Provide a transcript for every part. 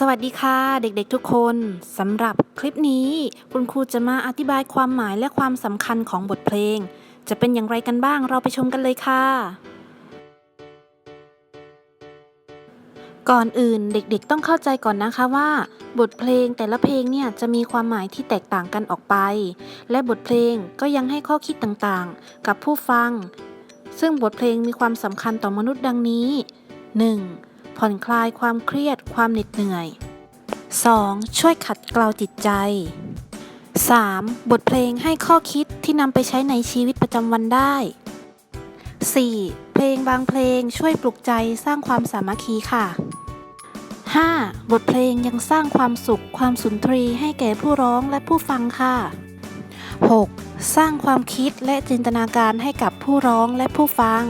สวัสดีค่ะ เด็กๆทุกคนสำหรับคลิปนี้ คุณครูจะมาอธิบายความหมายและความสำคัญของบทเพลง จะเป็นอย่างไรกันบ้างเราไปชมกันเลยค่ะ ก่อนอื่นเด็กๆต้องเข้าใจก่อนนะคะว่า บทเพลงแต่ละเพลงเนี่ยจะมีความหมายที่แตกต่างกันออกไป และบทเพลงก็ยังให้ข้อคิดต่างๆ กับผู้ฟัง ซึ่งบทเพลงมีความสำคัญต่อมนุษย์ดังนี้ 1. ผ่อนคลายความเครียดความเหน็ดเหนื่อย 2. ช่วยขัดเกลาจิตใจ 3. บทเพลงให้ข้อคิดที่นำไปใช้ในชีวิตประจำวันได้ 4. เพลงบางเพลงช่วยปลุกใจสร้างความสามัคคีค่ะ 5. บทเพลงยังสร้างความสุข ความสุนทรีให้แก่ผู้ร้องและผู้ฟังค่ะ 6. สร้างความคิดและจินตนาการให้กับผู้ร้องและผู้ฟัง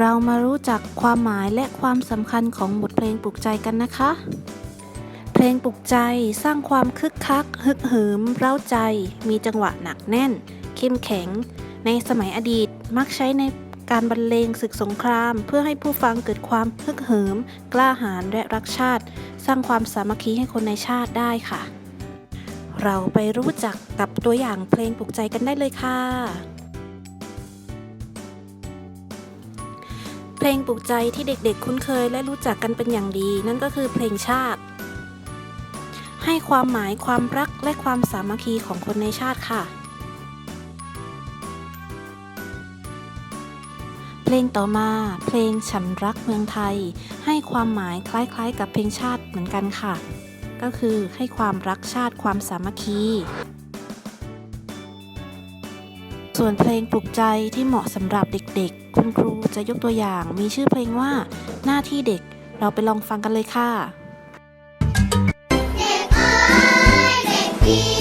เรามารู้จักความหมายและความสำคัญของบทเพลงปลุกใจกันนะคะ เพลงปลุกใจสร้างความคึกคัก ฮึกเหิม เร้าใจ มีจังหวะหนักแน่น เข้มแข็ง ในสมัยอดีตมักใช้ในการบรรเลงศึกสงคราม เพื่อให้ผู้ฟังเกิดความฮึกเหิม กล้าหาญและรักชาติ สร้างความสามัคคีให้คนในชาติได้ค่ะ เราไปรู้จักกับตัวอย่างเพลงปลุกใจกันได้เลยค่ะ ลงปลุกใจที่เด็กๆ คุ้นเคยและรู้จักกันเป็นอย่างดี นั่นก็คือเพลงชาติ ให้ความหมายความรักและความสามัคคีของคนในชาติค่ะ เพลงต่อมา เพลงฉันรักเมืองไทย ให้ความหมายคล้ายๆ กับเพลงชาติเหมือนกันค่ะ ก็คือให้ความรักชาติความสามัคคี ส่วนเพลงปลุกใจที่เหมาะสำหรับเด็กๆ คุณครูจะยกตัวอย่างมีชื่อเพลงว่า หน้าที่เด็ก เราไปลองฟังกันเลยค่ะ เด็กเอ้ยเด็กดี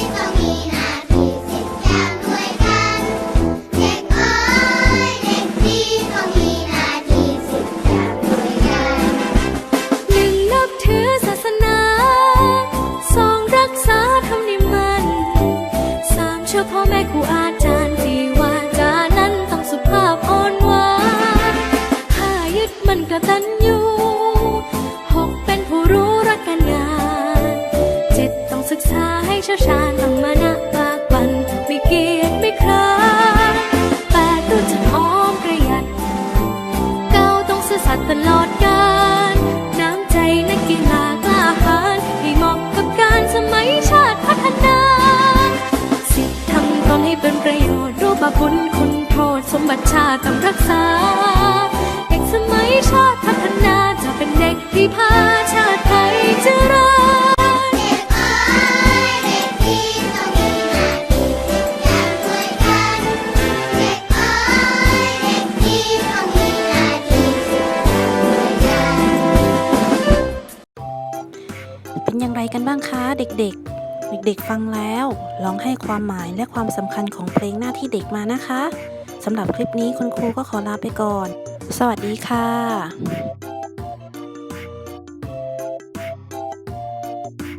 ตันกตัญญูหกเป็นผู้รู้รักการงานเจ็ดต้องศึกษาให้เชี่ยวชาญต้องมานะปากบันไม่เกียจไม่คร้านแปดรู้จักออมประหยัดเก้าต้องซื่อสัตย์ตลอดกาลน้ำใจนักกีฬากล้าหาญให้เหมาะกับการสมัยชาติพัฒนาสิทธิทำตนให้เป็นประโยชน์รู้บาปบุญคุณโทษสมบัติชาติต้องรักษา ชาติพัฒนาจะเป็นเด็กที่พาชาติไทยเจริญเด็กเอ้ยเด็กดีต้องมีหน้าที่สิบอย่างด้วยกันเด็กเอ้ยเด็กดีต้องมีหน้าที่สิบอย่างด้วยกันเป็นอย่างไรกันบ้างคะเด็กๆ เด็กๆ ฟังแล้ว ลองให้ความหมายและความสำคัญของเพลงหน้าที่เด็กมานะคะสำหรับคลิปนี้คุณครูก็ขอลาไปก่อน สวัสดีค่ะ